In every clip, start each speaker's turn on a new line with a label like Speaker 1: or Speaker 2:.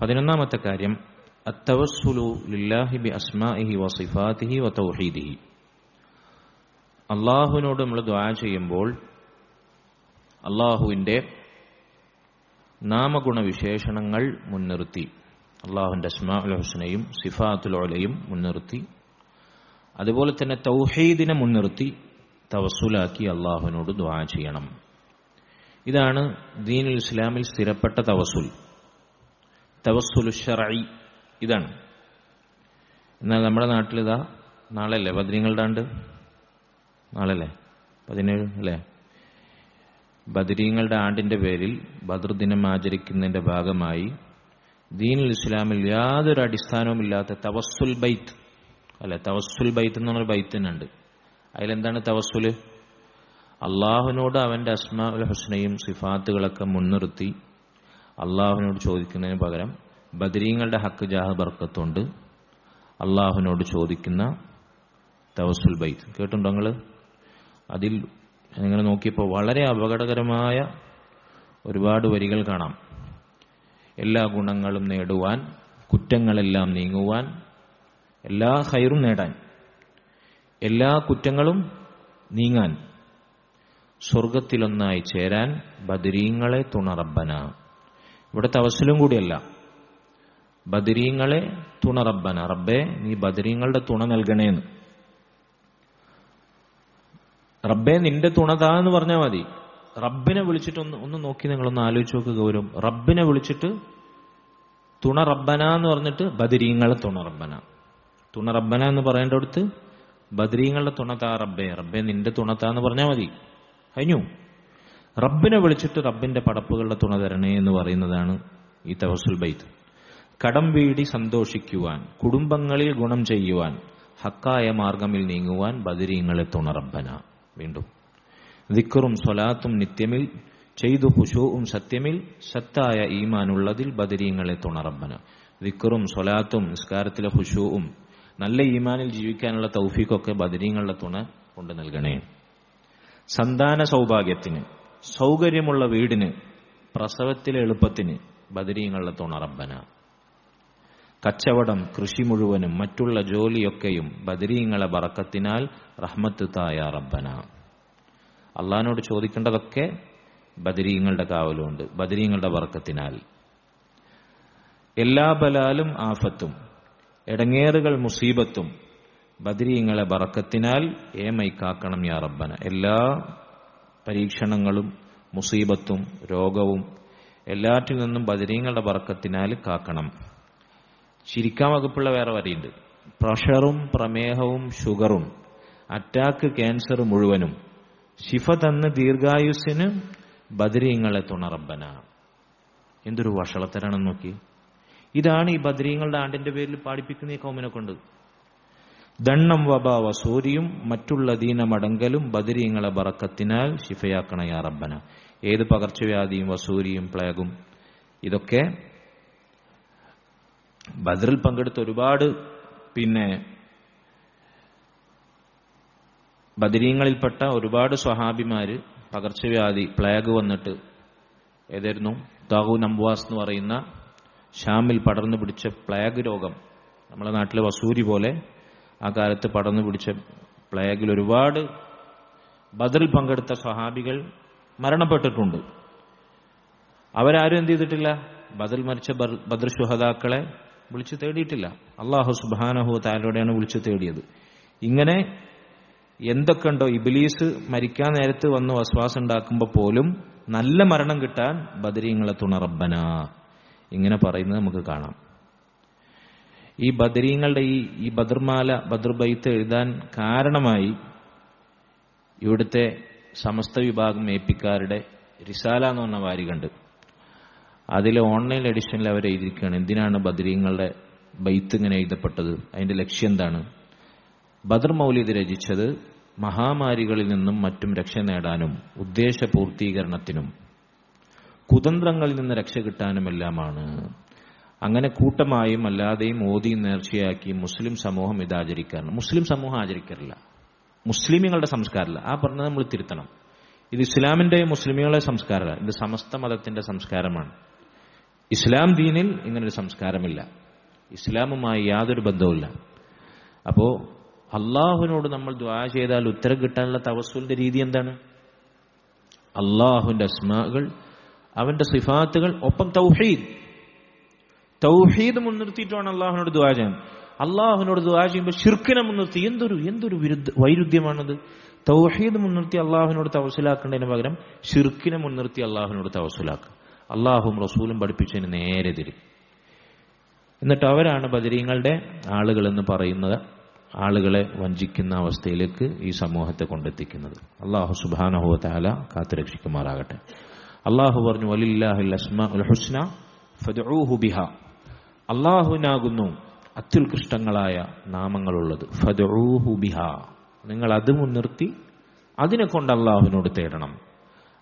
Speaker 1: പതിനൊന്നാമത്തെ കാര്യം അള്ളാഹുവിനോട് നമ്മൾ ദ്വാ ചെയ്യുമ്പോൾ അള്ളാഹുവിന്റെ നാമഗുണ വിശേഷണങ്ങൾ മുൻനിർത്തി അള്ളാഹുവിന്റെ ഹുസ്നയും സിഫാത്തുലോലയും മുൻനിർത്തി അതുപോലെ തന്നെ തൗഹീദിനെ മുൻനിർത്തി തവസ്സുലാക്കി അള്ളാഹുവിനോട് ദ്വാ ചെയ്യണം. ഇതാണ് ദീനുൽ ഇസ്ലാമിൽ സ്ഥിരപ്പെട്ട തവസുൽ തവസ്സുലു ഷറഈ ഇതാണ്. എന്നാൽ നമ്മുടെ നാട്ടിലിതാ നാളെയല്ലേ ബദ്രീങ്ങളുടെ ആണ്ട്? നാളല്ലേ? പതിനേഴ് അല്ലേ? ബദരീങ്ങളുടെ ആണ്ടിന്റെ പേരിൽ ബദർ ദിനം ആചരിക്കുന്നതിന്റെ ഭാഗമായി ദീനുൽ ഇസ്ലാമിൽ യാതൊരു അടിസ്ഥാനവും ഇല്ലാത്ത തവസ്സുൽ ബൈത്ത് അല്ലെ? തവസ്സുൽ ബൈത്ത് എന്ന് പറഞ്ഞൊരു ബൈത്ത് തന്നെ അതിലെന്താണ് തവസ്സുൽ അള്ളാഹുവിനോട് അവന്റെ അസ്മാ ഹുസ്നയും സിഫാത്തുകളൊക്കെ മുൻനിർത്തി അള്ളാഹുവിനോട് ചോദിക്കുന്നതിന് പകരം ബദരീങ്ങളുടെ ഹക്ക് ജാഹ് ബർക്കത്തുണ്ട്. അള്ളാഹുവിനോട് ചോദിക്കുന്ന തവസുൽ ബൈത്ത്. കേട്ടുണ്ടോ നിങ്ങൾ അതിൽ നിങ്ങൾ നോക്കിയപ്പോൾ വളരെ അപകടകരമായ ഒരുപാട് വരികൾ കാണാം. എല്ലാ ഗുണങ്ങളും നേടുവാൻ കുറ്റങ്ങളെല്ലാം നീങ്ങുവാൻ എല്ലാ ഹൈറും നേടാൻ എല്ലാ കുറ്റങ്ങളും നീങ്ങാൻ സ്വർഗത്തിലൊന്നായി ചേരാൻ ബദരീങ്ങളെ തുണറബ്ബന ഇവിടെ തവസലും കൂടിയല്ല. ബദരീങ്ങളെ തുണ റബ്ബന. റബ്ബെ നീ ബദരീങ്ങളുടെ തുണ നൽകണേന്ന്. റബ്ബെ നിന്റെ തുണതാ എന്ന് പറഞ്ഞാൽ മതി. റബ്ബിനെ വിളിച്ചിട്ട് ഒന്ന് ഒന്ന് നോക്കി നിങ്ങളൊന്ന് ആലോചിച്ച് നോക്ക് ഗൗരവം. റബ്ബിനെ വിളിച്ചിട്ട് തുണ റബ്ബന എന്ന് പറഞ്ഞിട്ട് ബദരീങ്ങളെ തുണ റബ്ബന. തുണ റബ്ബന എന്ന് പറയേണ്ടടുത്ത് ബദരീങ്ങളുടെ തുണതാ റബ്ബെ. റബ്ബെ നിന്റെ തുണതാ എന്ന് പറഞ്ഞാൽ മതി. കഴിഞ്ഞു. റബ്ബിനെ വിളിച്ചിട്ട് റബ്ബിന്റെ പടപ്പുകളുടെ തുണ തരണേ എന്ന് പറയുന്നതാണ് ഈ തവസുൽ ബൈത്ത്. കടം വീടി സന്തോഷിക്കുവാൻ കുടുംബങ്ങളിൽ ഗുണം ചെയ്യുവാൻ ഹക്കായ മാർഗമിൽ നീങ്ങുവാൻ ബദിരീങ്ങളെ തുണറബ്ബന വീണ്ടും. ദിക്കറും സ്വലാത്തും നിത്യമിൽ ചെയ്തു ഹുഷുവും സത്യമിൽ സത്തായ ഈമാനുള്ളതിൽ ബദിരീങ്ങളെ തുണറബ്ബന ദിക്കറും സ്വലാത്തും നിസ്കാരത്തിലെ ഹുഷുവും നല്ല ഈമാനിൽ ജീവിക്കാനുള്ള തൗഫീഖൊക്കെ ബദിരീങ്ങളുടെ തുണ കൊണ്ട് നൽകണേ. സന്താന സൗഭാഗ്യത്തിന് സൗകര്യമുള്ള വീടിന് പ്രസവത്തിലെ എളുപ്പത്തിന് ബദരീങ്ങളുടെ തുണറമ്പന. കച്ചവടം കൃഷി മുഴുവനും മറ്റുള്ള ജോലിയൊക്കെയും ബദരീങ്ങളെ ബറക്കത്തിനാൽ റഹ്മത്ത് തായ റബ്ബന. അള്ളഹാനോട് ചോദിക്കേണ്ടതൊക്കെ ബദരീങ്ങളുടെ കാവലുണ്ട് ബദരീങ്ങളുടെ ബറക്കത്തിനാൽ എല്ലാ ബലാലും ആഫത്തും എടങ്ങേറുകൾ മുസീബത്തും ബദരീങ്ങളെ ബറക്കത്തിനാൽ ഏമൈക്കാക്കണം യാ റബ്ബന. എല്ലാ പരീക്ഷണങ്ങളും മുസീബത്തും രോഗവും എല്ലാറ്റിൽ നിന്നും ബദരീങ്ങളുടെ ബറക്കത്തിനാൽ കാക്കണം. ചിരിക്കാൻ വകുപ്പുള്ള വേറെ വരിയുണ്ട്. പ്രഷറും പ്രമേഹവും ഷുഗറും അറ്റാക്ക് ക്യാൻസർ മുഴുവനും. ശിഫ തന്ന് ദീർഘായുസിന് ബദരീങ്ങളെ തുണറബന എന്തൊരു വഷളത്തരാണെന്ന് നോക്കി ഇതാണ് ഈ ബദരീങ്ങളുടെ ആണ്ടിന്റെ പേരിൽ പാടിപ്പിക്കുന്ന ഈ കൗമിനെ കൊണ്ട്. ദണ്ണം വബ വസൂരിയും മറ്റുള്ള ദീനമടങ്കലും ബദരീങ്ങളെ ബറക്കത്തിനാൽ ശിഫയാക്കണയാ റബ്ബന. ഏത് പകർച്ചവ്യാധിയും വസൂരിയും പ്ലേഗും ഇതൊക്കെ ബദറിൽ പങ്കെടുത്ത ഒരുപാട് പിന്നെ ബദരീങ്ങളിൽപ്പെട്ട ഒരുപാട് സ്വഹാബിമാര് പകർച്ചവ്യാധി പ്ലേഗ് വന്നിട്ട് ഏതായിരുന്നു? താഹു നംവാസ് എന്ന് പറയുന്ന ഷാമിൽ പടർന്നു പിടിച്ച പ്ലേഗ് രോഗം. നമ്മുടെ നാട്ടിലെ വസൂരി പോലെ ആ കാലത്ത് പടർന്നു പിടിച്ച പ്ലേഗിൽ ഒരുപാട് ബദറിൽ പങ്കെടുത്ത സ്വഹാബികൾ മരണപ്പെട്ടിട്ടുണ്ട്. അവരാരും എന്ത് ചെയ്തിട്ടില്ല? ബദൽ മരിച്ച ബദർ ശുഹതാക്കളെ വിളിച്ചു തേടിയിട്ടില്ല. അള്ളാഹു സുബാനഹു താലോടെയാണ് വിളിച്ചു തേടിയത്. ഇങ്ങനെ എന്തൊക്കെ ഉണ്ടോ ഇബിലീസ് മരിക്കാൻ നേരത്ത് വന്ന് വസ്വാസം ഉണ്ടാക്കുമ്പോൾ പോലും നല്ല മരണം കിട്ടാൻ ബദരീങ്ങളെ തുണറബന ഇങ്ങനെ പറയുന്നത് നമുക്ക് കാണാം. ഈ ബദരീങ്ങളുടെ ഈ ഈ ബദർമാല ബദർബൈത്ത് എഴുതാൻ കാരണമായി ഇവിടുത്തെ സമസ്ത വിഭാഗം ഏപ്പിക്കാരുടെ റിസാല എന്ന് പറഞ്ഞ വാരികണ്ട് അതിൽ ഓൺലൈൻ എഡിഷനിൽ അവർ എഴുതിയിരിക്കുകയാണ് എന്തിനാണ് ബദരീങ്ങളുടെ ബൈത്ത് ഇങ്ങനെ എഴുതപ്പെട്ടത്? അതിന്റെ ലക്ഷ്യം എന്താണ്? ബദർ മൗലിദ് രചിച്ചത് മഹാമാരികളിൽ നിന്നും മറ്റും രക്ഷ നേടാനും ഉദ്ദേശ പൂർത്തീകരണത്തിനും കുതന്ത്രങ്ങളിൽ നിന്ന് രക്ഷ കിട്ടാനുമെല്ലാമാണ്. അങ്ങനെ കൂട്ടമായും അല്ലാതെയും ഓതിയും നേർച്ചയാക്കി മുസ്ലിം സമൂഹം ഇത് ആചരിക്കാറുണ്ട് മുസ്ലിം സമൂഹം ആചരിക്കാറില്ല. മുസ്ലിമുകളുടെ സംസ്കാരമല്ല. ആ പറഞ്ഞത് നമ്മൾ തിരുത്തണം. ഇത് ഇസ്ലാമിന്റെ മുസ്ലിമുകളുടെ സംസ്കാരമല്ല. ഇത് സമസ്ത മതത്തിന്റെ സംസ്കാരമാണ്. ഇസ്ലാം ദീനിൽ ഇങ്ങനൊരു സംസ്കാരമില്ല. ഇസ്ലാമുമായി യാതൊരു ബന്ധവുമില്ല. അപ്പോൾ അള്ളാഹുവിനോട് നമ്മൾ ദ്വാ ചെയ്താൽ ഉത്തരം കിട്ടാനുള്ള തവസ്സുലിന്റെ രീതി എന്താണ്? അള്ളാഹുവിന്റെ അസ്മാകൾ അവന്റെ സിഫാത്തുകൾ ഒപ്പം തൗഹീദ്. തൗഹീദ് മുൻനിർത്തിയിട്ടാണ് അള്ളാഹുനോട് ദുവാ ചെയ്യുന്നത്. അള്ളാഹുനോട് ദുവാ ചെയ്യുമ്പോൾ ഷിർക്കിനെ മുൻനിർത്തി. എന്തൊരു എന്തൊരു വിരുദ്ധ വൈരുദ്ധ്യമാണത്. തൗഹീദ് മുൻനിർത്തി അള്ളാഹുനോട് തവസിലാക്കേണ്ടതിന് പകരം ഷിർക്കിനെ മുൻനിർത്തി അള്ളാഹുനോട് തവസിലാക്കുക അള്ളാഹും റസൂലും പഠിപ്പിച്ചതിന് നേരെ തിരി. എന്നിട്ട് അവരാണ് ബദരീങ്ങളുടെ ആളുകൾ എന്ന് പറയുന്നത് ആളുകളെ വഞ്ചിക്കുന്ന അവസ്ഥയിലേക്ക് ഈ സമൂഹത്തെ കൊണ്ടെത്തിക്കുന്നത്. അള്ളാഹു സുബാനഹു താല കാത്തുരക്ഷിക്കുമാറാകട്ടെ. അള്ളാഹു പറഞ്ഞു അലില്ലാഹുൽ ഹുസ്ന ഫദ്ഊഹു ബിഹ. അള്ളാഹുവിനാകുന്നു അത്യുത്കൃഷ്ടങ്ങളായ നാമങ്ങളുള്ളത്. ഫദ്ഊഹു ബിഹ. നിങ്ങൾ അത് മുൻനിർത്തി അതിനെ കൊണ്ട് അള്ളാഹുവിനോട് തേടണം.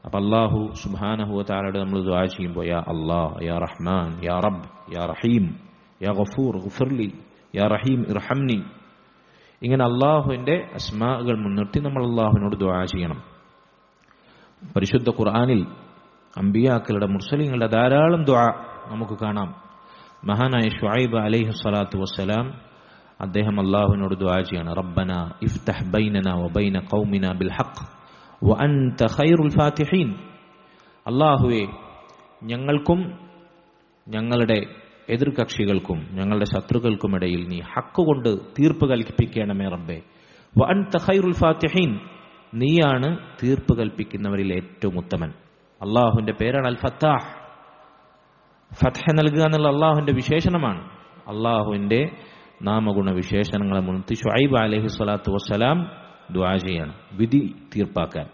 Speaker 1: അപ്പൊ അള്ളാഹു സുബാനഹു താരോട് നമ്മൾ ദ്വാ ചെയ്യുമ്പോൾ യാ അള്ളാഹ് യാ റഹ്മാൻ യാ റബ്ബ് യാ റഹീം യാ ഗഫൂർ ഗുഫർലി യാ റഹീം ഇർഹംനി. ഇങ്ങനെ അള്ളാഹുവിന്റെ അസ്മാകൾ മുൻനിർത്തി നമ്മൾ അള്ളാഹുവിനോട് ദ്വാ ചെയ്യണം. പരിശുദ്ധ ഖുർആാനിൽ അംബിയാക്കളുടെ മുർസലിങ്ങളുടെ ധാരാളം ദ്വാ നമുക്ക് കാണാം. മഹാനായ ഷുഐബ് അലൈഹി സ്വലാത്തു വസ്സലാം അദ്ദേഹം അള്ളാഹുവിനോട് ദുആ ചെയ്യാണ്. റബ്ബന ഇഫ്തഹ് ബൈനന വബൈന ഖൗമിന ബിൽ ഹഖ് വഅൻത ഖൈറുൽ ഫാത്തിഹീൻ. അള്ളാഹുവെ ഞങ്ങൾക്കും ഞങ്ങളുടെ എതിർകക്ഷികൾക്കും ഞങ്ങളുടെ ശത്രുക്കൾക്കുമിടയിൽ നീ ഹക്ക് കൊണ്ട് തീർപ്പ് കൽപ്പിക്കണമേ റബ്ബെ. വഅൻത ഖൈറുൽ ഫാത്തിഹീൻ നീയാണ് തീർപ്പ് കൽപ്പിക്കുന്നവരിൽ ഏറ്റവും ഉത്തമൻ. അള്ളാഹുവിന്റെ പേരാണ് അൽ ഫത്താഹ് ഫത്ഹ നൽകുക എന്നുള്ള അള്ളാഹുവിന്റെ വിശേഷണമാണ്. അള്ളാഹുവിന്റെ നാമഗുണ വിശേഷണങ്ങളെ മുൻത്തി ഷുഐബ് അലഹി സ്വലാത്തു വസ്സലാം ദ്വാ ചെയ്യാണ്. വിധി തീർപ്പാക്കാൻ.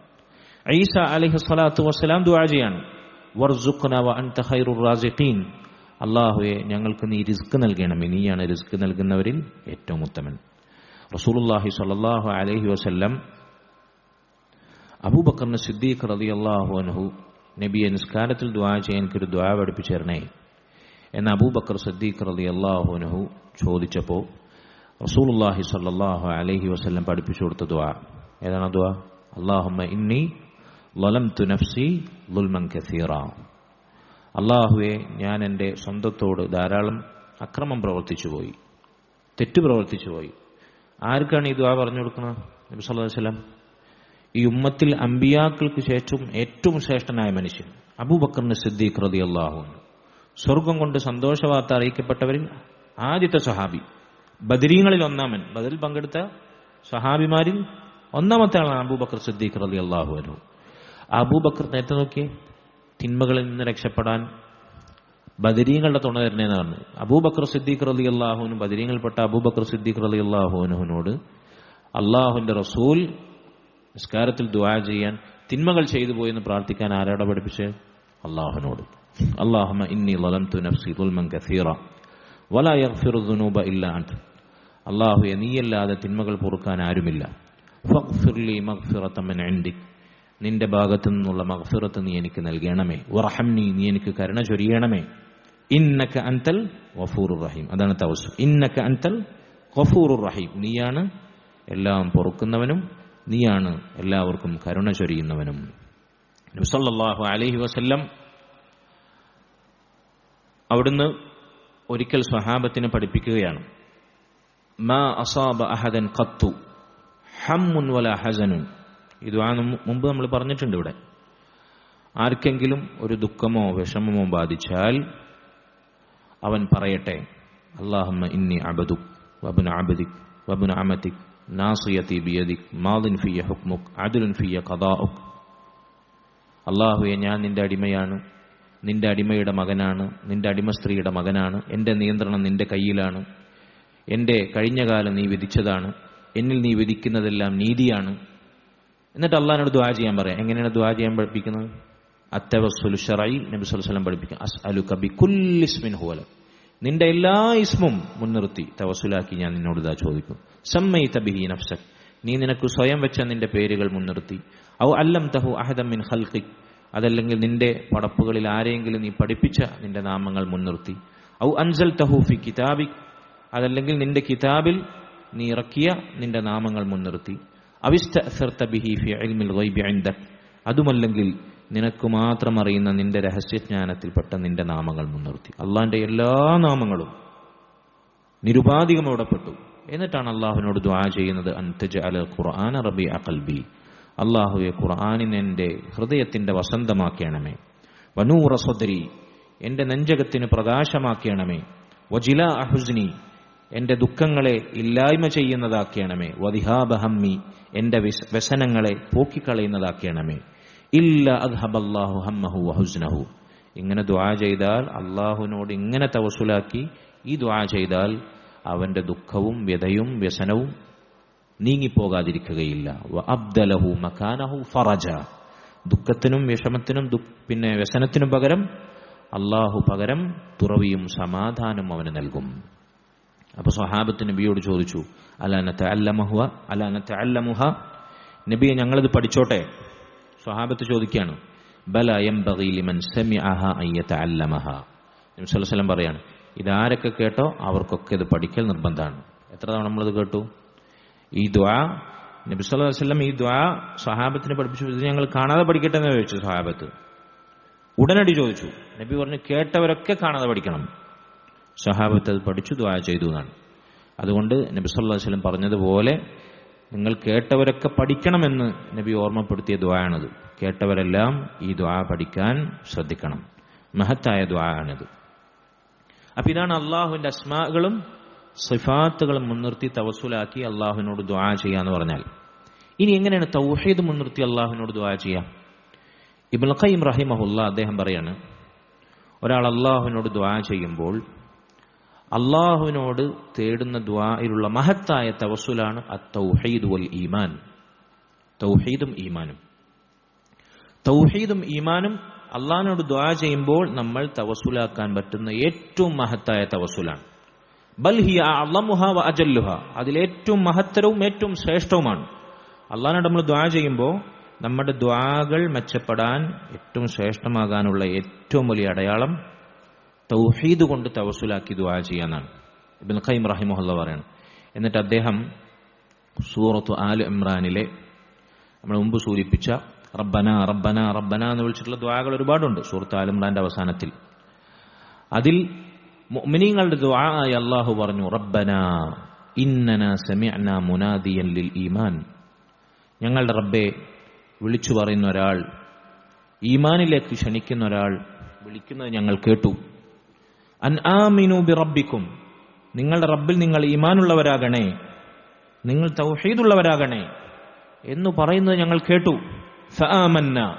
Speaker 1: ഐസ അലഹി സ്വലാത്തു വസ്സലാം ദ്വാ ചെയ്യാണ്. അള്ളാഹുയെ ഞങ്ങൾക്ക് നീ റിസ്ക് നൽകണം. നീയാണ് റിസ്ക് നൽകുന്നവരിൽ ഏറ്റവും ഉത്തമൻ. റസൂലുള്ളാഹി സ്വല്ലല്ലാഹു അലൈഹി വസല്ലം അബൂബക്കറിന് സിദ്ദീഖ് റളിയല്ലാഹു അൻഹു നബിയെ നിസ്കാരത്തിൽ ദ്വാ ചെയ്യാൻ എനിക്കൊരു ദ്വാ പഠിപ്പിച്ചു തരണേ എന്ന് അബൂബക്കർ സദ്ദീഖ് റളിയല്ലാഹു അള്ളാഹുനഹു ചോദിച്ചപ്പോൾ റസൂലുള്ളാഹി സ്വല്ലല്ലാഹു അലഹി വസല്ലം പഠിപ്പിച്ചു കൊടുത്ത ദ്വാ. ഏതാണ് ദ്വാ? അള്ളാഹുമ്മ ഇന്നി ലലം നഫ്സി ലുൽമൻ കസീറ. അള്ളാഹുവെ ഞാൻ എന്റെ സ്വന്തത്തോട് ധാരാളം അക്രമം പ്രവർത്തിച്ചു പോയി. തെറ്റ് പ്രവർത്തിച്ചു പോയി. ആർക്കാണ് ഈ ദ്വാ പറഞ്ഞു കൊടുക്കുന്നത് നബി സല്ലാ വസ്ലം ഈ ഉമ്മത്തിൽ അമ്പിയാക്കൾക്ക് ശേഷം ഏറ്റവും ശ്രേഷ്ഠനായ മനുഷ്യൻ അബൂബക്കറിന് സിദ്ദീഖ് റതി അള്ളാഹു സ്വർഗം കൊണ്ട് സന്തോഷവാർത്ത അറിയിക്കപ്പെട്ടവരിൽ ആദ്യത്തെ സഹാബി ബദരീങ്ങളിൽ ഒന്നാമൻ. ബദൽ പങ്കെടുത്ത സഹാബിമാരിൽ ഒന്നാമത്തെ ആളാണ് അബൂബക്കർ സിദ്ദീഖ് റതി അള്ളാഹു അനു അബൂബക്കർ നേരത്തെ നോക്കിയേ തിന്മകളിൽ നിന്ന് രക്ഷപ്പെടാൻ ബദരീങ്ങളുടെ തുണ തരണേന്ന് അബൂബക്കർ സിദ്ദീഖ് റലി അള്ളാഹുവിനും ബദരീങ്ങളിൽപ്പെട്ട അബൂബക്കർ സിദ്ദീഖ് റലി അള്ളാഹുവിനോട് അള്ളാഹുവിന്റെ റസൂൽ നിസ്കാരത്തിൽ ദുവാ ചെയ്യാൻ തിന്മകൾ ചെയ്തു പോയെന്ന് പ്രാർത്ഥിക്കാൻ ആരോടെ പഠിപ്പിച്ച്? അള്ളാഹുനോട് അള്ളാഹുമ ഇന്നി നഫ്സി ദുൽമൻ കസീറ. വലാ യഗ്ഫിറു അൻത. നീയല്ലാതെ തിന്മകൾ പൊറുക്കാൻ ആരുമില്ല. മിൻ നിന്റെ ഭാഗത്തു നിന്നുള്ള മഗ്ഫിറത്ത് നീ എനിക്ക് നൽകണമേ. വറഹംനി നീ എനിക്ക് കരുണ ചൊരിയണമേ. ഇന്നക അൻതൽ വഫൂർ റഹീം. അതാണ് തവസ് ഇന്നക അൻതൽ ഗഫൂറുർ റഹീം. നീയാണ് എല്ലാം പൊറുക്കുന്നവനും നീയാണ് എല്ലാവർക്കും കരുണ ചൊരിയുന്നവനും. നുസല്ലാഹു അലഹി വസല്ലം അവിടുന്ന് ഒരിക്കൽ സ്വഹാബത്തിന് പഠിപ്പിക്കുകയാണ്. മാ അസാബ അഹദൻ ഖത്തു ഹമ്മുൻ വല ഹസനുൻ. ഇത് മുമ്പ് നമ്മൾ പറഞ്ഞിട്ടുണ്ട് ഇവിടെ. ആർക്കെങ്കിലും ഒരു ദുഃഖമോ വിഷമമോ ബാധിച്ചാൽ അവൻ പറയട്ടെ അള്ളാഹമ്മ ഇന്നി അബദുക് വബുന അബദിക് വബുന അമതിക് നാസിയത്തി ബിയദിക് മാദിൻ ഫിയ ഹുക്മുക് അദുലുൻ ഫിയ കഥാഉക് അള്ളാഹുയെ ഞാൻ നിന്റെ അടിമയാണ്. നിന്റെ അടിമയുടെ മകനാണ്. നിന്റെ അടിമ സ്ത്രീയുടെ മകനാണ്. എന്റെ നിയന്ത്രണം നിന്റെ കയ്യിലാണ്. എന്റെ കഴിഞ്ഞ കാലം നീ വിധിച്ചതാണ്. എന്നിൽ നീ വിധിക്കുന്നതെല്ലാം നീതിയാണ്. എന്നിട്ട് അള്ളാഹിനോട് ദ്വാ ചെയ്യാൻ പറയാം. എങ്ങനെയാണ് ദ്വാ ചെയ്യാൻ പഠിപ്പിക്കുന്നത്? അത്തവസ്സുലു ഷറൈ നബി സുലം പഠിപ്പിക്കുക അസ് അലു കബി കുല്ലിസ്മിൻ ഹുവല നിന്റെ എല്ലാ ഇസ്മും മുൻനിർത്തി തവസുലാക്കി ഞാൻ നിന്നോട് ഇതാ ചോദിക്കും. സമ്മൈ തബിഹി നഫ്സക്. നീ നിനക്ക് സ്വയം വെച്ച നിന്റെ പേരുകൾ മുൻനിർത്തി. ഔ അല്ലം തഹു അഹദം മിൻ ഖൽഖിക്. അതല്ലെങ്കിൽ നിന്റെ പടപ്പുകളിൽ ആരെയെങ്കിലും നീ പഠിപ്പിച്ച നിന്റെ നാമങ്ങൾ മുൻനിർത്തി. ഔ അൻസൽ തഹു ഫി കിതാബി അതല്ലെങ്കിൽ നിന്റെ കിതാബിൽ നീ ഇറക്കിയ നിന്റെ നാമങ്ങൾ മുൻനിർത്തി. അവിസ്തഅ്സർത ബിഹി ഫി ഇൽമിൽ ഗൈബി അതുമല്ലെങ്കിൽ നിനക്ക് മാത്രം അറിയുന്ന നിന്റെ രഹസ്യജ്ഞാനത്തിൽപ്പെട്ട നിന്റെ നാമങ്ങൾ മുൻനിർത്തി. അള്ളാഹിന്റെ എല്ലാ നാമങ്ങളും നിരുപാധികം അവിടെപ്പെട്ടു. എന്നിട്ടാണ് അള്ളാഹുവിനോട് ദ്വാ ചെയ്യുന്നത് അന്തജ് അൽ ഖുർആൻ റബി അഖൽബി അള്ളാഹുവെ ഖുർആാനിനെ ഹൃദയത്തിന്റെ വസന്തമാക്കണമേ. വനൂറ സ്വദരി. എന്റെ നെഞ്ചകത്തിന് പ്രകാശമാക്കണമേ. വജില അഹുസ്നി എന്റെ ദുഃഖങ്ങളെ ഇല്ലായ്മ ചെയ്യുന്നതാക്കണമേ. വദിഹാബഹമ്മി എന്റെ വ്യസനങ്ങളെ പോക്കിക്കളയുന്നതാക്കണമേ. ഇല്ല അദ്ഹബല്ലാഹു ഹമ്മഹു വഹുസ്നഹു ഇങ്ങനെ ദുആ ചെയ്താൽ അള്ളാഹുവിനോട് ഇങ്ങനെ തവസുലാക്കി ഈ ദുആ ചെയ്താൽ അവന്റെ ദുഃഖവും വ്യതയും വ്യസനവും നീങ്ങിപ്പോകാതിരിക്കുകയില്ല. അബ്ദലഹു മക്കാനഹു ഫറജ. ദുഃഖത്തിനും വിഷമത്തിനും പിന്നെ വ്യസനത്തിനും പകരം അള്ളാഹു പകരം തുറവിയും സമാധാനം അവന് നൽകും. അപ്പൊ സ്വഹാബത്ത് നബിയോട് ചോദിച്ചു അലാനത്തെ അല്ലമഹുവ അലാനത്തെ അല്ലമുഹ നബിയെ ഞങ്ങളിത് പഠിച്ചോട്ടെ? സ്വഹാബത്ത് ചോദിക്കുകയാണ് ബല എംബിലിമൻ നബിസ്വലം പറയാണ് ഇതാരൊക്കെ കേട്ടോ അവർക്കൊക്കെ ഇത് പഠിക്കൽ നിർബന്ധമാണ്. എത്ര തവണ നമ്മളിത് കേട്ടു? ഈ ദ്വാ അലൈഹി വസല്ലം ഈ ദ്വാ സ്വഹാബത്തിനെ പഠിപ്പിച്ചു ഇത് ഞങ്ങൾ കാണാതെ പഠിക്കട്ടെ എന്ന് ചോദിച്ചു സ്വഹാബത്ത്. ഉടനടി ചോദിച്ചു നബി പറഞ്ഞു കേട്ടവരൊക്കെ കാണാതെ പഠിക്കണം. സ്വഹാബത്ത് അത് പഠിച്ചു ദ്വാ ചെയ്തു എന്നാണ്. അതുകൊണ്ട് നബി വസ്ലം പറഞ്ഞതുപോലെ നിങ്ങൾ കേട്ടവരൊക്കെ പഠിക്കണമെന്ന് നബി ഓർമ്മപ്പെടുത്തിയ ദ്വായാണത് കേട്ടവരെല്ലാം ഈ ദ്വാ പഠിക്കാൻ ശ്രദ്ധിക്കണം. മഹത്തായ ദ്വായാണിത് അപ്പൊ ഇതാണ് അള്ളാഹുവിന്റെ അസ്മാകളും സിഫാത്തുകളും മുൻനിർത്തി തവസുലാക്കി അള്ളാഹുവിനോട് ദ്വാ ചെയ്യാന്ന് പറഞ്ഞാൽ. ഇനി എങ്ങനെയാണ് തൗഹീദ് മുൻനിർത്തി അള്ളാഹുവിനോട് ദ്വാ ചെയ്യാം? ഇബുൽ ഖൈം റഹിമഹുല്ല അദ്ദേഹം പറയാണ് ഒരാൾ അള്ളാഹുവിനോട് ദ്വാ ചെയ്യുമ്പോൾ അള്ളാഹുവിനോട് തേടുന്ന ദ്വായിലുള്ള മഹത്തായ തവസുലാണ് ഈമാൻ. തൗഹീദും ഈമാനും. തൗഹീദും ഈമാനും അള്ളാഹിനോട് ദ്വാ ചെയ്യുമ്പോൾ നമ്മൾ തവസുലാക്കാൻ പറ്റുന്ന ഏറ്റവും മഹത്തായ തവസുലാണ് ബൽഹിയ അള്ളമുഹ വ അതിലേറ്റവും മഹത്തരവും ഏറ്റവും ശ്രേഷ്ഠവുമാണ്. അള്ളാഹിനോട് നമ്മൾ ദ്വാ ചെയ്യുമ്പോൾ നമ്മുടെ ദ്വാകൾ മെച്ചപ്പെടാൻ ഏറ്റവും ശ്രേഷ്ഠമാകാനുള്ള ഏറ്റവും വലിയ അടയാളം തൗഹീദ് കൊണ്ട് തവസുലാക്കി ദുവാ ചെയ്യാന്നാണ്. ഇബിൻ ഖൈം റഹിമുഹല്ല പറയാണ്. എന്നിട്ട് അദ്ദേഹം സൂറത്തു ആൽ ഇമ്രാനിലെ നമ്മൾ മുമ്പ് സൂചിപ്പിച്ച റബ്ബന റബ്ബന റബ്ബന എന്ന് വിളിച്ചിട്ടുള്ള ദ്വാകൾ ഒരുപാടുണ്ട് സൂറത്ത് ആൽ ഇമ്രാന്റെ അവസാനത്തിൽ. അതിൽ മുഅ്മിനീങ്ങളുടെ ദ്വാ ആയി അല്ലാഹു പറഞ്ഞു റബ്ബന ഇന്നന സമിഅന മുനാദിയൻ ലിൽ ഈമാൻ. ഞങ്ങളുടെ റബ്ബെ വിളിച്ചു പറയുന്ന ഒരാൾ ഈമാനിലേക്ക് ക്ഷണിക്കുന്ന ഒരാൾ വിളിക്കുന്നത് ഞങ്ങൾ കേട്ടു. അൻ ബി റബ്ബിക്കും നിങ്ങളുടെ റബ്ബിൽ നിങ്ങൾ ഈമാനുള്ളവരാകണേ. നിങ്ങൾ തൗഹീദുള്ളവരാകണേ. എന്ന് പറയുന്നത് ഞങ്ങൾ കേട്ടു. ഫആമന്ന.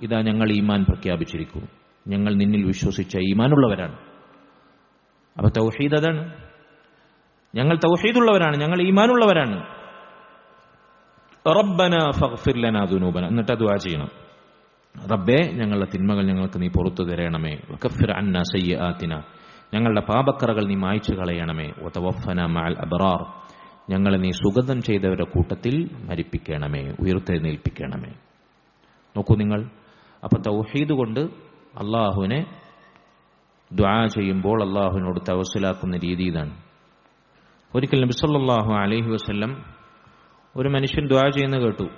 Speaker 1: ഇതാ ഞങ്ങൾ ഈമാൻ പ്രഖ്യാപിച്ചിരിക്കുന്നു. ഞങ്ങൾ നിന്നിൽ വിശ്വസിച്ച ഈമാനുള്ളവരാണ്. അപ്പൊ തൗഹീദ് അതാണ്. ഞങ്ങൾ തൗഹീദുള്ളവരാണ്. ഞങ്ങൾ ഈമാനുള്ളവരാണ്. റബ്ബന ഫഗ്ഫിർ ലനാ ദുനൂബന. എന്നിട്ട് ദുആ ചെയ്യണം. റബ്ബേ ഞങ്ങളുടെ തിന്മകൾ ഞങ്ങൾക്ക് നീ പുറത്തു തരണമേ. വകഫിർ അന്ന സയ്യാത്തിന ഞങ്ങളുടെ പാപക്കറകൾ നീ മായ്ച്ചു കളയണമേ. വതവഫന മഅൽ അബറാർ. ഞങ്ങളെ നീ സുഗന്ധം ചെയ്തവരുടെ കൂട്ടത്തിൽ മരിപ്പിക്കണമേ. ഉയർത്തെഴുന്നേൽപ്പിക്കണമേ. നോക്കൂ നിങ്ങൾ. അപ്പം തൗഹീദ് കൊണ്ട് അള്ളാഹുവിനെ ദ്വാ ചെയ്യുമ്പോൾ അള്ളാഹുവിനോട് തവസിലാക്കുന്ന രീതി ഇതാണ്. ഒരിക്കൽ നബി സല്ലല്ലാഹു അലൈഹി വസല്ലം ഒരു മനുഷ്യൻ ദ്വാ ചെയ്യുന്ന കേട്ടു.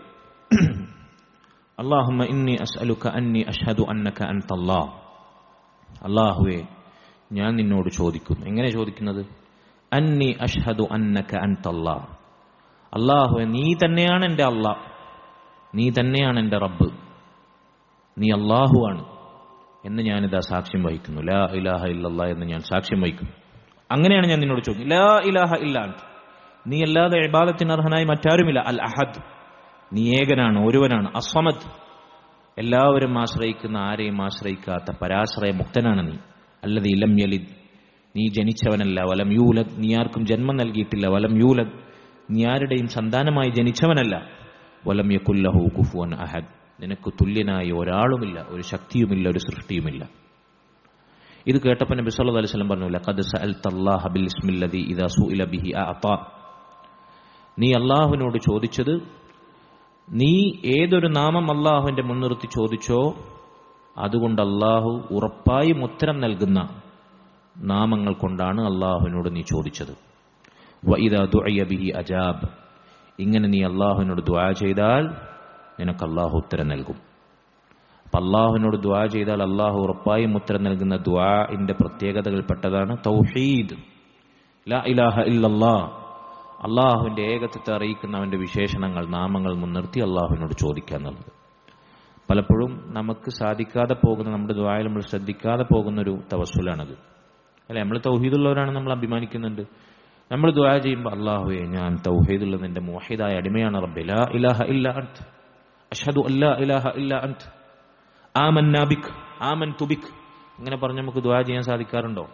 Speaker 1: അള്ളാഹുമ്മ ഇന്നി അസ്അലുക അന്നി അഷ്ഹദു അന്നക അൻതല്ലാ. അള്ളാഹുവെ ഞാൻ നിന്നോട് ചോദിക്കുന്നു. എങ്ങനെ ചോദിക്കുന്നത്? അന്നി അഷ്ഹദു അന്നക അൻതല്ലാ. അള്ളാഹുവെ നീ തന്നെയാണ് എന്റെ അള്ളാഹ് നീ തന്നെയാണ് എന്റെ റബ്ബ്. നീ അള്ളാഹുവാണ് എന്ന് ഞാനിതാ സാക്ഷ്യം വഹിക്കുന്നു. ലാ ഇലാഹ ഇല്ലല്ലാ എന്ന് ഞാൻ സാക്ഷ്യം വഹിക്കുന്നു. അങ്ങനെയാണ് ഞാൻ നിന്നോട് ചോദിക്കുന്നത്. ലാ ഇലാഹ ഇല്ലാ നീ അല്ലാതെ ഇബാദത്തിന് അർഹനായി മറ്റാരുമില്ല. അൽ അഹദ്. നീ ഏകനാണ് ഒരുവനാണ് അസ്വമത് എല്ലാവരും ആശ്രയിക്കുന്ന ആരെയും ആശ്രയിക്കാത്ത പരാശ്രയ മുക്തനാണ് നീ. അല്ലത് ഇലം യലിദ്. നീ ജനിച്ചവനല്ല വലം യൂലദ്. നീ ആർക്കും ജന്മം നൽകിയിട്ടില്ല വലം യൂലദ്. നീ ആരുടെയും സന്താനമായി ജനിച്ചവനല്ല. വലം യക്കുല്ലഹു കുഫുവൻ അഹദ്. നിനക്ക് തുല്യനായ ഒരാളുമില്ല ഒരു ശക്തിയുമില്ല ഒരു സൃഷ്ടിയുമില്ല. ഇത് കേട്ടപ്പോൾ നബി അലൈഹി സ്വലം പറഞ്ഞു ലഖദ് സഅൽതല്ലാഹ ബിൽ ഇസ്മില്ലദി ഇദാ സുഇല ബിഹി അപ്പ നീ അള്ളാഹുവിനോട് ചോദിച്ചത് നീ ഏതൊരു നാമം അള്ളാഹുവിന്റെ മുൻനിർത്തി ചോദിച്ചോ അതുകൊണ്ട് അള്ളാഹു ഉറപ്പായും ഉത്തരം നൽകുന്ന നാമങ്ങൾ കൊണ്ടാണ് അള്ളാഹുവിനോട് നീ ചോദിച്ചത്. അജാബ്. ഇങ്ങനെ നീ അള്ളാഹുവിനോട് ദ്വാ ചെയ്താൽ നിനക്ക് അള്ളാഹു ഉത്തരം നൽകും. അപ്പം അള്ളാഹുവിനോട് ദ്വാ ചെയ്താൽ അള്ളാഹു ഉറപ്പായും ഉത്തരം നൽകുന്ന ദ്വാഇന്റെ പ്രത്യേകതകൾപ്പെട്ടതാണ് തൗഹീദ്. ലാ ഇലാഹ ഇല്ലല്ലാ. അള്ളാഹുവിന്റെ ഏകത്വത്തെ അറിയിക്കുന്ന അവന്റെ വിശേഷണങ്ങൾ നാമങ്ങൾ മുൻനിർത്തി അള്ളാഹുവിനോട് ചോദിക്കുക എന്നുള്ളത്. പലപ്പോഴും നമുക്ക് സാധിക്കാതെ പോകുന്ന നമ്മുടെ ദ്വായിൽ നമ്മൾ ശ്രദ്ധിക്കാതെ പോകുന്ന ഒരു തവസ്സുലാണത്. അല്ലെ? നമ്മൾ തൗഹീദുള്ളവരാണ് നമ്മൾ അഭിമാനിക്കുന്നുണ്ട്. നമ്മൾ ദ്വാ ചെയ്യുമ്പോൾ അള്ളാഹുവെ ഞാൻ തൗഹീദുള്ള നിന്റെ മോഹിദായ അടിമയാണ് റബ്ബെ. ലാ ഇലാഹ ഇല്ല അൻത്. അല്ലാ ഇലാഹ ഇല്ല അൻത്. ആമൻ തുബിക് ഇങ്ങനെ പറഞ്ഞ് നമുക്ക് ദ്വാ ചെയ്യാൻ സാധിക്കാറുണ്ടോ?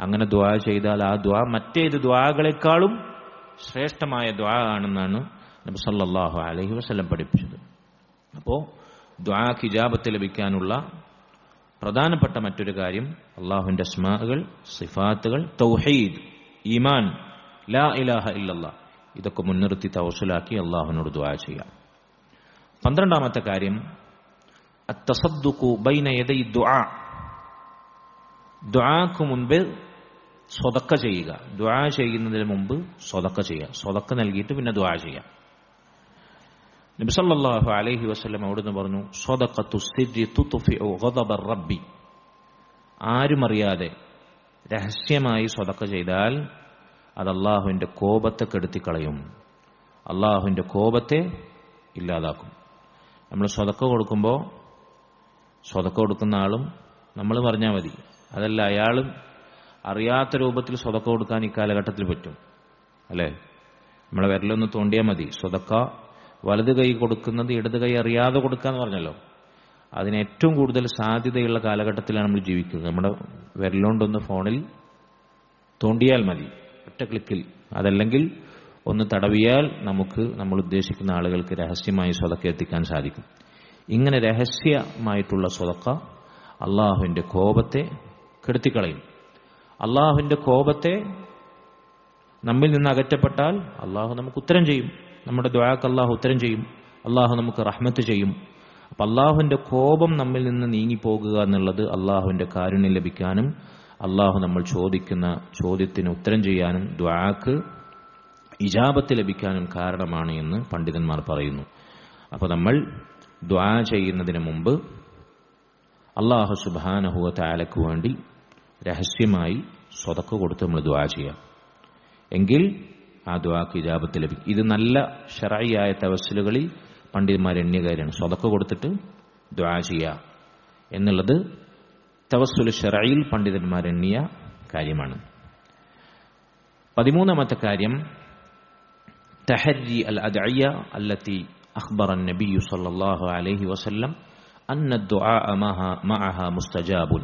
Speaker 1: അങ്ങനെ ദ്വാ ചെയ്താൽ ആ ദ്വാ മറ്റേത് ദ്വാകളെക്കാളും ശ്രേഷ്ഠമായ ദ്വാ ആണെന്നാണ് നബി സല്ലല്ലാഹു അലൈഹി വസല്ലം പഠിപ്പിച്ചത്. അപ്പോൾ ദ്വാ ഹിജാബത്ത് ലഭിക്കാനുള്ള പ്രധാനപ്പെട്ട മറ്റൊരു കാര്യം അള്ളാഹുവിന്റെ സ്മാകൾ സിഫാത്തുകൾ തൗഹീദ് ഈമാൻ ലാ ഇലാഹ ഇല്ലല്ലാ ഇതൊക്കെ മുൻനിർത്തി തവസുലാക്കി അള്ളാഹുവിനോട് ദ്വാ ചെയ്യാം. പന്ത്രണ്ടാമത്തെ കാര്യം അത്തസദ്ദുക്കു ബൈന യദൈ ദുആ ദുആക്ക് മുൻപ് സ്വതക്ക ചെയ്യുക. ദ്വാ ചെയ്യുന്നതിന് മുമ്പ് സ്വതക്ക ചെയ്യുക. സ്വതക്ക നൽകിയിട്ട് പിന്നെ ദ്വാ ചെയ്യാം നബി അലഹി വസ്ലം അവിടുന്ന് പറഞ്ഞു റബ്ബി. ആരും അറിയാതെ രഹസ്യമായി സ്വതക്ക ചെയ്താൽ അത് അള്ളാഹുവിന്റെ കോപത്തെ കെടുത്തിക്കളയും. അള്ളാഹുവിന്റെ കോപത്തെ ഇല്ലാതാക്കും. നമ്മൾ സ്വതക്ക കൊടുക്കുമ്പോൾ സ്വതക്ക കൊടുക്കുന്ന ആളും നമ്മൾ പറഞ്ഞാൽ മതി. അതല്ല അയാളും അറിയാത്ത രൂപത്തിൽ സ്വതക്ക കൊടുക്കാൻ ഈ കാലഘട്ടത്തിൽ പറ്റും. അല്ലേ? നമ്മളെ വിരലൊന്ന് തോണ്ടിയാൽ മതി. സ്വതക്ക വലത് കൈ കൊടുക്കുന്നത് ഇടത് കൈ അറിയാതെ കൊടുക്കാന്ന് പറഞ്ഞല്ലോ. അതിന് ഏറ്റവും കൂടുതൽ സാധ്യതയുള്ള കാലഘട്ടത്തിലാണ് നമ്മൾ ജീവിക്കുന്നത്. നമ്മുടെ വിരലുകൊണ്ടൊന്ന് ഫോണിൽ തോണ്ടിയാൽ മതി. ഒറ്റ ക്ലിക്കിൽ. അതല്ലെങ്കിൽ ഒന്ന് തടവിയാൽ നമുക്ക് നമ്മൾ ഉദ്ദേശിക്കുന്ന ആളുകൾക്ക് രഹസ്യമായി സ്വതക്ക എത്തിക്കാൻ സാധിക്കും. ഇങ്ങനെ രഹസ്യമായിട്ടുള്ള സ്വതക്ക അള്ളാഹുവിന്റെ കോപത്തെ കെടുത്തിക്കളയും. അള്ളാഹുവിന്റെ കോപത്തെ നമ്മിൽ നിന്ന് അകറ്റപ്പെട്ടാൽ അള്ളാഹു നമുക്ക് ഉത്തരം ചെയ്യും. നമ്മുടെ ദ്വാക്ക് അള്ളാഹു ഉത്തരം ചെയ്യും. അള്ളാഹു നമുക്ക് റഹ്മത്ത് ചെയ്യും. അപ്പം അള്ളാഹുവിന്റെ കോപം നമ്മിൽ നിന്ന് നീങ്ങിപ്പോകുക എന്നുള്ളത് അള്ളാഹുവിന്റെ കാരുണ്യം ലഭിക്കാനും അള്ളാഹു നമ്മൾ ചോദിക്കുന്ന ചോദ്യത്തിന് ഉത്തരം ചെയ്യാനും ദ്വാക്ക് ഇജാബത്ത് ലഭിക്കാനും കാരണമാണ് എന്ന് പണ്ഡിതന്മാർ പറയുന്നു. അപ്പോൾ നമ്മൾ ദ്വാ ചെയ്യുന്നതിന് മുമ്പ് അള്ളാഹു സുബാനഹുവ താലക്ക് വേണ്ടി രഹസ്യമായി സ്വതക്ക് കൊടുത്ത് നമ്മൾ ദ്വാ ചെയ്യാം. എങ്കിൽ ആ ദ്വാക്ക് ഇജാപത്ത് ലഭിക്കും. ഇത് നല്ല ഷറായിയായ തവസലുകളിൽ പണ്ഡിതന്മാർ എണ്ണിയ കാര്യമാണ്. സ്വതക്ക് കൊടുത്തിട്ട് ദ്വാ ചെയ്യുക എന്നുള്ളത് തവസ്സുൽ ഷറായിൽ പണ്ഡിതന്മാർ എണ്ണിയ കാര്യമാണ്. പതിമൂന്നാമത്തെ കാര്യം തഹജി അൽ അദ്അയ്യ അല്ലത്തി അക്ബർ നബിയു സല്ലല്ലാഹു അലൈഹി വസല്ലം അന്ന ദുആ മഅഹ മുസ്തജാബുൻ.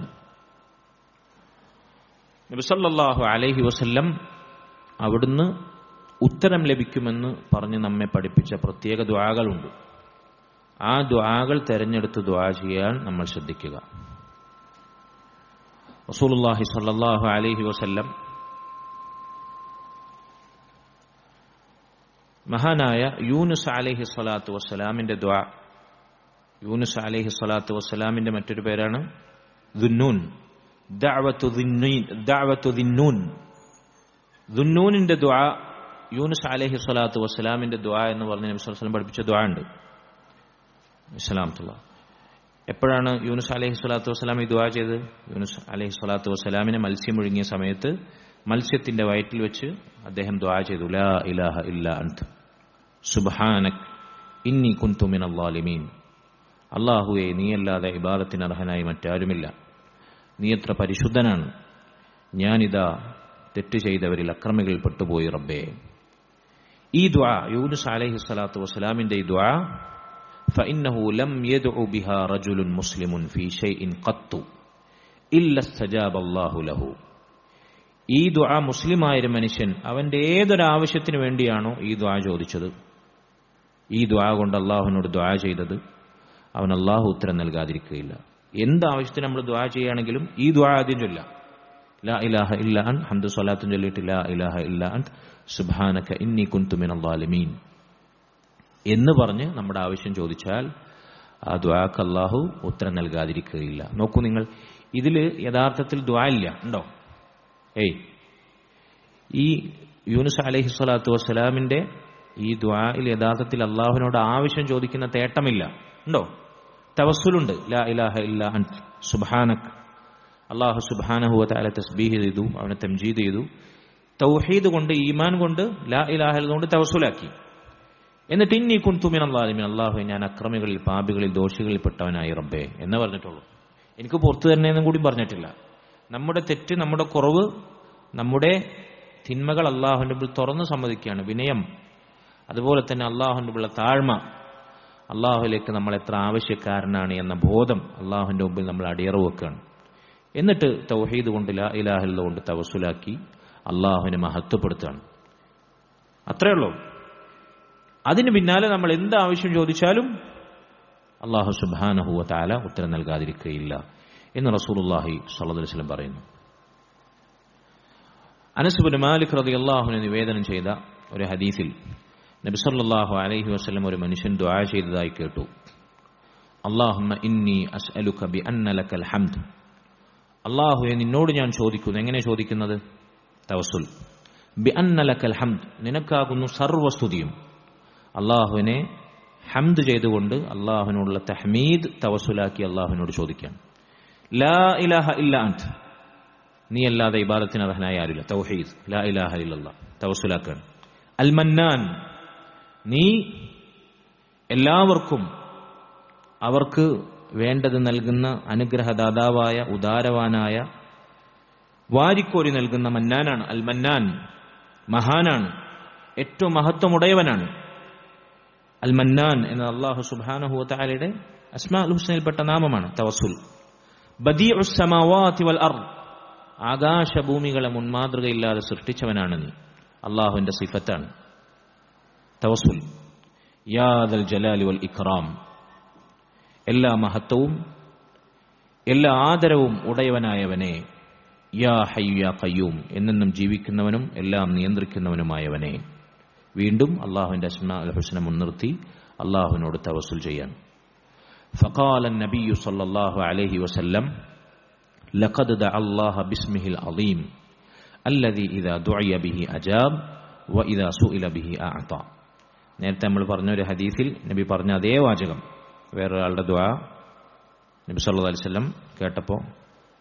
Speaker 1: നബിസല്ലാഹു അലൈഹി വസല്ലം അവിടുന്ന് ഉത്തരം ലഭിക്കുമെന്ന് പറഞ്ഞ് നമ്മെ പഠിപ്പിച്ച പ്രത്യേക ദ്വാകളുണ്ട്. ആ ദ്വാകൾ തിരഞ്ഞെടുത്ത് ദ്വാ ചെയ്യാൻ നമ്മൾ ശ്രദ്ധിക്കുക. റസൂലുല്ലാഹി സല്ലാഹു അലൈഹി വസല്ലം മഹാനായ യൂനുസ് അലൈഹി സ്വലാത്തു വസ്സലാമിന്റെ ദ്വാ. യൂനുസ് അലൈഹി സ്വലാത്തു വസ്സലാമിന്റെ മറ്റൊരു പേരാണ് ദുന്നൂൻ. ദുന്നൂനിന്റെ ദുആ യൂനുസ് അലഹി സ്വലാത്തു വസ്സലാമിന്റെ ദുആ എന്ന് പറഞ്ഞ് നബി വസ്ലം പഠിപ്പിച്ച ദുആ ഉണ്ട്. ഇസ്ലാമത്തുള്ള എപ്പോഴാണ് യൂനുസ് അലഹി സ്വലാത്തു വസ്സലാം ഈ ദുആ ചെയ്ത് യൂനുസ് അലഹി സ്വലാത്തു വസ്സലാമിനെ മത്സ്യം ഒഴുങ്ങിയ സമയത്ത് മത്സ്യത്തിന്റെ വയറ്റിൽ വെച്ച് അദ്ദേഹം ദുആ ചെയ്തു. ലാ ഇലാഹ ഇല്ല അന്ത് സുബാനക് ഇന്നി കുന്തു മിനൽ ളാലിമീൻ. അള്ളാഹുവെ നീയല്ലാതെ ഇബാദത്തിന് അർഹനായി മറ്റാരുമില്ല. നീ എത്ര പരിശുദ്ധനാണ് ഞാനിതാ തെറ്റ് ചെയ്തവരിൽ അക്രമികളിൽ പെട്ടുപോയി റബ്ബേ ഈ ദ്വാ യൂനുസ് അലൈഹി സ്വലാത്തു വസ്സലാമിന്റെ ഈ ദ്വാ فإنه لم يدع بها رجل مسلم في شيء قط إلا استجاب الله له ഈ ദ്വാ മുസ്ലിമായൊരു മനുഷ്യൻ അവന്റെ ഏതൊരാവശ്യത്തിന് വേണ്ടിയാണോ ഈ ദ്വാ ചോദിച്ചത് ഈ ദ്വാ കൊണ്ട് അള്ളാഹുവിനോട് ദ്വാ ചെയ്തത് അവൻ അള്ളാഹു ഉത്തരം നൽകാതിരിക്കുകയില്ല എന്ത് ആവശ്യത്തിന് നമ്മൾ ദ്വാ ചെയ്യുകയാണെങ്കിലും ഈ ദ്വാ ആദ്യം ചൊല്ലാം. ലാ ഇലാഹ ഇല്ല അൻ ഹന്ദു സ്വലാത്തും ലാ ഇലാഹ ഇല്ല അൻ സുബാനക്ക ഇന്നി കുന്തുമിൻ എന്ന് പറഞ്ഞ് നമ്മുടെ ആവശ്യം ചോദിച്ചാൽ ആ ദ്വാക്ക് അള്ളാഹു ഉത്തരം നൽകാതിരിക്കുകയില്ല. നോക്കൂ നിങ്ങൾ ഇതിൽ യഥാർത്ഥത്തിൽ ദ്വാ ഇല്ല ഉണ്ടോ? ഏയ്. ഈ യൂനുസ് അലഹി സ്വലാത്തു വസ്സലാമിന്റെ ഈ ദ്വായിൽ യഥാർത്ഥത്തിൽ അള്ളാഹുവിനോട് ആവശ്യം ചോദിക്കുന്ന തേട്ടമില്ല ഉണ്ടോ? തവസ്സുലുണ്ട്. ലാ ഇലാഹ ഇല്ല അൻത്. സുബ്ഹാനക്. അള്ളാഹു സുബാനഹു താല തസ്ബീഹ് ചെയ്തു അവനെ തംജീദ് ചെയ്തു. തൗഹീദ് കൊണ്ട് ഈമാൻ കൊണ്ട് ലാ ഇലാഹൽ കൊണ്ട് തവസ്സുലാക്കി. എന്നിട്ട് ഇന്നീ കുന്തുമിൻ അള്ളാഹിമിൻ അള്ളാഹു ഞാൻ അക്രമികളിൽ പാപികളിൽ ദോഷികളിൽ പെട്ടവനായി റബ്ബേ എന്ന് പറഞ്ഞിട്ടുള്ളൂ. എനിക്ക് പുറത്തു തരണേന്നും കൂടി പറഞ്ഞിട്ടില്ല. നമ്മുടെ തെറ്റ് നമ്മുടെ കുറവ് നമ്മുടെ തിന്മകൾ അള്ളാഹുന്റെ തുറന്ന് സമ്മതിക്കുകയാണ്. വിനയം. അതുപോലെ തന്നെ അള്ളാഹുന്റെ താഴ്മ. അള്ളാഹുലേക്ക് നമ്മൾ എത്ര ആവശ്യക്കാരനാണ് എന്ന ബോധം അള്ളാഹുവിന്റെ മുമ്പിൽ നമ്മൾ അടിയറവ് വെക്കുകയാണ് എന്നിട്ട് തൗഹീദ് കൊണ്ട് ലാ ഇലാഹില്ല കൊണ്ട് തവസുലാക്കി അള്ളാഹുവിനെ മഹത്വപ്പെടുത്തുകയാണ്. അത്രയേ ഉള്ളൂ. അതിന് പിന്നാലെ നമ്മൾ എന്ത് ആവശ്യം ചോദിച്ചാലും അള്ളാഹു സുബാനഹുവ താല ഉത്തരം നൽകാതിരിക്കുകയില്ല എന്ന് റസൂലുല്ലാഹി അലൈഹി വസല്ലം പറയുന്നു. അനസുബുൽ മാലിക് റതി അള്ളാഹുവിനെ നിവേദനം ചെയ്ത ഒരു ഹദീസിൽ നബി സല്ലല്ലാഹു അലൈഹി വസല്ലം ഒരു മനുഷ്യൻ ദുആ ചെയ്തതായി കേട്ടു. അള്ളാഹുമ്മ ഇന്നി ബി അന്ന ലക്കൽ ഹംദ്. അള്ളാഹുവെ നിന്നോട് ഞാൻ ചോദിക്കുന്നു എങ്ങനെ ചോദിക്കുന്നത്? തവസുൽ ബി അന്നലക്കൽ ഹംദ് നിനക്കാകുന്നു സർവസ്തുതിയും. അള്ളാഹുവിനെ ഹംദ് ചെയ്തുകൊണ്ട് അള്ളാഹുവിനോടുള്ള തഹ്മീദ് തവസുലാക്കി അള്ളാഹുവിനോട് ചോദിക്കാം. ലാ ഇലാഹ ഇല്ല നീ അല്ലാതെ ഇബാദത്തിന് അർഹനായ ആരില്ല തൗഹീദ്. ലാ ഇലാഹ ഇല്ലല്ലാ. തവസുലാക്കാൻ അൽ മന്നാൻ. നീ എല്ലാവർക്കും അവർക്ക് വേണ്ടത് നൽകുന്ന അനുഗ്രഹദാതാവായ ഉദാരവാനായ വാരിക്കോരി നൽകുന്ന മന്നാനാണ്. അൽ മന്നാൻ മഹാനാണ്. ഏറ്റവും മഹത്വമുടയവനാണ്. അൽ മന്നാൻ എന്ന അള്ളാഹു സുബാനഹു താലയുടെ അസ്മാ അൽ ഹുസൈനിൽപ്പെട്ട നാമമാണ് തവസുൽ ആകാശഭൂമികളെ മുൻമാതൃകയില്ലാതെ സൃഷ്ടിച്ചവനാണ് നീ. അള്ളാഹുവിന്റെ സിഫത്താണ്. തവസുൽ യാദൽ ജലാലി വൽ ഇഖ്റാം എല്ലാ മഹത്വവും എല്ലാ ആദരവും ഉടയവനായവനെ യാ ഹയ്യു യാ കയ്യൂം എന്നെന്നും ജീവിക്കുന്നവനും എല്ലാം നിയന്ത്രിക്കുന്നവനുമായവനെ വീണ്ടും അള്ളാഹുവിന്റെ അസ്മാ അൽ ഹുസ്ന മുൻനിർത്തി അള്ളാഹുവിനോട് തവസുൽ ചെയ്യാൻ فقال النبي صلى الله عليه وسلم لقد دعا الله باسمه العظيم الذي إذا دعي به أجاب وإذا سئل به أعطى നേരത്തെ നമ്മൾ പറഞ്ഞ ഒരു ഹദീസിൽ നബി പറഞ്ഞ അതേ വാചകം വേറൊരാളുടെ ദ്വാ നബി സല്ലു അലൈഹി വസല്ലം കേട്ടപ്പോൾ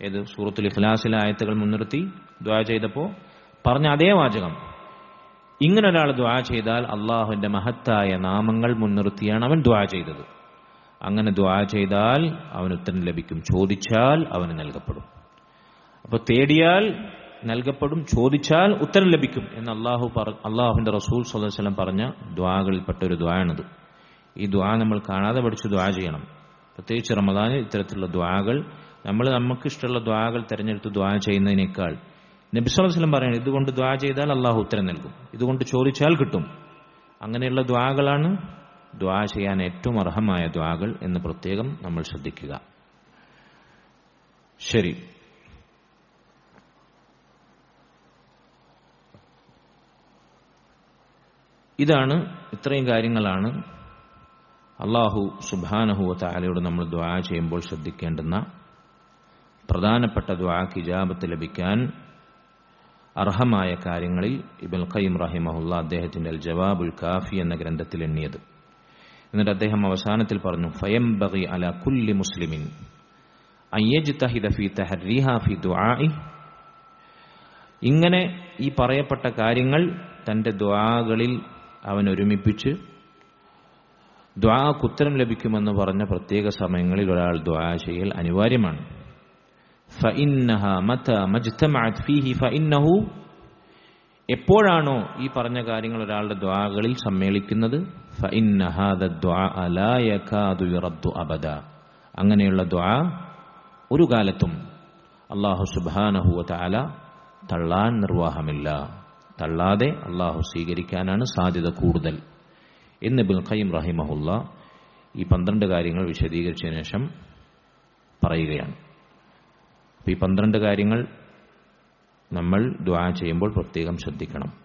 Speaker 1: ഏത് സൂറത്തുൽ ഇഖ്ലാസിലെ ആയത്തുകൾ മുൻനിർത്തി ദ്വാ ചെയ്തപ്പോൾ പറഞ്ഞ അതേ വാചകം. ഇങ്ങനെ ഒരാൾ ദ്വാ ചെയ്താൽ അള്ളാഹുവിന്റെ മഹത്തായ നാമങ്ങൾ മുൻനിർത്തിയാണ് അവൻ ദ്വാ ചെയ്തത്. അങ്ങനെ ദ്വാ ചെയ്താൽ അവന് ഉത്തരം ലഭിക്കും. ചോദിച്ചാൽ അവന് നൽകപ്പെടും. അപ്പോൾ തേടിയാൽ നൽകപ്പെടും ചോദിച്ചാൽ ഉത്തരം ലഭിക്കും എന്ന് അള്ളാഹു പറ അള്ളാഹുവിന്റെ റസൂൽ സ്വലം പറഞ്ഞ ദ്വാകളിൽപ്പെട്ട ഒരു ദ്വായാണിത്. ഈ ദ്വാ നമ്മൾ കാണാതെ പഠിച്ച് ദ്വാ ചെയ്യണം. പ്രത്യേകിച്ച് റമദാനിൽ ഇത്തരത്തിലുള്ള ദ്വാകൾ നമ്മൾ നമുക്ക് ഇഷ്ടമുള്ള ദ്വാകൾ തിരഞ്ഞെടുത്ത് ദ്വാ ചെയ്യുന്നതിനേക്കാൾ നബിസ്വലം പറയുന്നത് ഇതുകൊണ്ട് ദ്വാ ചെയ്താൽ അള്ളാഹു ഉത്തരം നൽകും. ഇതുകൊണ്ട് ചോദിച്ചാൽ കിട്ടും. അങ്ങനെയുള്ള ദ്വാകളാണ് ദ്വാ ചെയ്യാൻ ഏറ്റവും അർഹമായ ദ്വാകൾ എന്ന് പ്രത്യേകം നമ്മൾ ശ്രദ്ധിക്കുക. ശരി. ഇതാണ് ഇത്രയും കാര്യങ്ങളാണ് അള്ളാഹു സുബാനഹുവ താലയോട് നമ്മൾ ദ്വാ ചെയ്യുമ്പോൾ ശ്രദ്ധിക്കേണ്ടുന്ന പ്രധാനപ്പെട്ട ദ്വാക്ക് ഇജാബത്ത് ലഭിക്കാൻ അർഹമായ കാര്യങ്ങളിൽ ഇബുൽ ഖയ്യം റഹിമഹുല്ല അദ്ദേഹത്തിന്റെ അൽ ജവാബുൽ കാഫി എന്ന ഗ്രന്ഥത്തിൽ എണ്ണിയത്. എന്നിട്ട് അദ്ദേഹം അവസാനത്തിൽ പറഞ്ഞു ഫയം ബഗി അല കുല്ലി മുസ്ലിമിൻ ഇങ്ങനെ ഈ പറയപ്പെട്ട കാര്യങ്ങൾ തന്റെ ദ്വാകളിൽ അവൻ ഒരുമിപ്പിച്ച് ദ്വാക്ക് ഉത്തരം ലഭിക്കുമെന്ന് പറഞ്ഞ പ്രത്യേക സമയങ്ങളിൽ ഒരാൾ ദ്വാ ചെയ്യൽ അനിവാര്യമാണ്. എപ്പോഴാണോ ഈ പറഞ്ഞ കാര്യങ്ങൾ ഒരാളുടെ ദ്വാകളിൽ സമ്മേളിക്കുന്നത്? അങ്ങനെയുള്ള ദ്വാ ഒരു കാലത്തും അള്ളാഹു സുബാനഹുല തള്ളാൻ നിർവാഹമില്ല. തള്ളാതെ അള്ളാഹു സ്വീകരിക്കാനാണ് സാധ്യത കൂടുതൽ. എന്ന് ഖയ്യിം റഹിമഹുല്ല ഈ പന്ത്രണ്ട് കാര്യങ്ങൾ വിശദീകരിച്ചതിന് ശേഷം പറയുകയാണ്. ഈ പന്ത്രണ്ട് കാര്യങ്ങൾ നമ്മൾ ദ്വാ ചെയ്യുമ്പോൾ പ്രത്യേകം ശ്രദ്ധിക്കണം.